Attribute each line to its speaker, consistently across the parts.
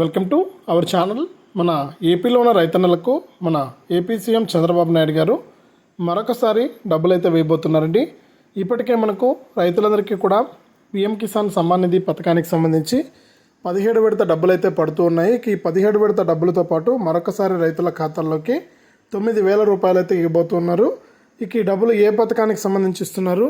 Speaker 1: Welcome to our channel. మన ఏపీలో ఉన్న రైతన్నలకు మన ఏపీ సీఎం చంద్రబాబు నాయుడు గారు మరొకసారి డబ్బులు అయితే వేయబోతున్నారండి. ఇప్పటికే మనకు రైతులందరికీ కూడా పిఎం కిసాన్ సమ్మాన్ నిధి పథకానికి సంబంధించి పదిహేడు విడత డబ్బులు అయితే పడుతూ ఉన్నాయి. ఈ పదిహేడు విడత డబ్బులతో పాటు మరొకసారి రైతుల ఖాతాల్లోకి తొమ్మిది వేల రూపాయలు అయితే ఇవ్వబోతున్నారు. ఇక ఈ డబ్బులు ఏ పథకానికి సంబంధించి ఇస్తున్నారు?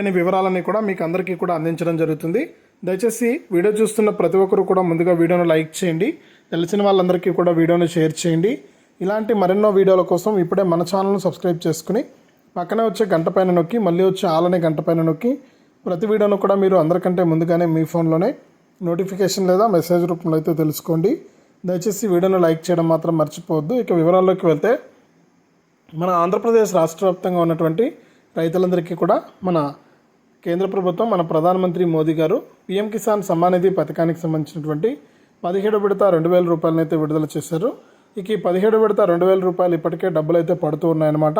Speaker 1: అనే వివరాలన్నీ కూడా మీకు అందరికీ కూడా అందించడం జరుగుతుంది. దయచేసి వీడియో చూస్తున్న ప్రతి ఒక్కరు కూడా ముందుగా వీడియోను లైక్ చేయండి. తెలిసిన వాళ్ళందరికీ కూడా వీడియోను షేర్ చేయండి. ఇలాంటి మరెన్నో వీడియోల కోసం ఇప్పుడే మన ఛానల్ను సబ్స్క్రైబ్ చేసుకుని పక్కనే వచ్చే గంట పైన నొక్కి మళ్ళీ వచ్చే ఆలనే గంట పైన నొక్కి ప్రతి వీడియోను కూడా మీరు అందరికంటే ముందుగానే మీ ఫోన్లోనే నోటిఫికేషన్ లేదా మెసేజ్ రూపంలో అయితే తెలుసుకోండి. దయచేసి వీడియోను లైక్ చేయడం మాత్రం మర్చిపోవద్దు. ఇక వివరాల్లోకి వెళ్తే మన ఆంధ్రప్రదేశ్ రాష్ట్ర వ్యాప్తంగా ఉన్నటువంటి రైతులందరికీ కూడా మన కేంద్ర ప్రభుత్వం మన ప్రధానమంత్రి మోదీ గారు పీఎం కిసాన్ సమ్మాన్ నిధి పథకానికి సంబంధించినటువంటి పదిహేడు విడత రెండు వేల రూపాయలను అయితే విడుదల చేశారు. ఇక ఈ పదిహేడు విడత రెండు వేల రూపాయలు ఇప్పటికే డబ్బులు అయితే పడుతూ ఉన్నాయన్నమాట.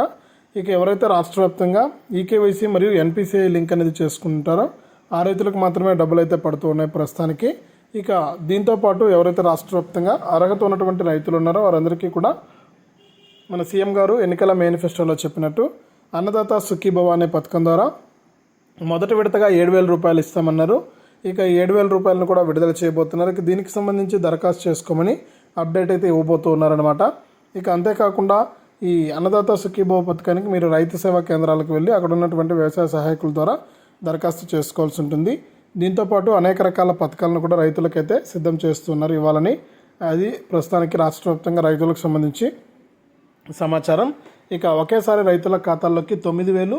Speaker 1: ఇక ఎవరైతే రాష్ట్ర వ్యాప్తంగా ఈకేవైసీ మరియు ఎన్పిసిఐ లింక్ అనేది చేసుకుంటారో ఆ రైతులకు మాత్రమే డబ్బులు అయితే పడుతూ ఉన్నాయి ప్రస్తుతానికి. ఇక దీంతో పాటు ఎవరైతే రాష్ట్ర వ్యాప్తంగా అర్హత ఉన్నటువంటి రైతులు ఉన్నారో వారందరికీ కూడా మన సీఎం గారు ఎన్నికల మేనిఫెస్టోలో చెప్పినట్టు అన్నదాత సుఖీభవ అనే పథకం ద్వారా మొదటి విడతగా ఏడు వేల రూపాయలు ఇస్తామన్నారు. ఇక ఏడు వేల రూపాయలను కూడా విడుదల చేయబోతున్నారు. ఇక దీనికి సంబంధించి దరఖాస్తు చేసుకోమని అప్డేట్ అయితే ఇవ్వబోతూ ఉన్నారనమాట ఇక అంతేకాకుండా ఈ అన్నదాత సుఖీభవ పథకానికి మీరు రైతు సేవా కేంద్రాలకు వెళ్ళి అక్కడ ఉన్నటువంటి వ్యవసాయ సహాయకుల ద్వారా దరఖాస్తు చేసుకోవాల్సి ఉంటుంది. దీంతోపాటు అనేక రకాల పథకాలను కూడా రైతులకైతే సిద్ధం చేస్తున్నారు ఇవ్వాలని అది ప్రస్తుతానికి రాష్ట్ర వ్యాప్తంగా రైతులకు సంబంధించి సమాచారం. ఇక ఒకేసారి రైతుల ఖాతాల్లోకి తొమ్మిది వేలు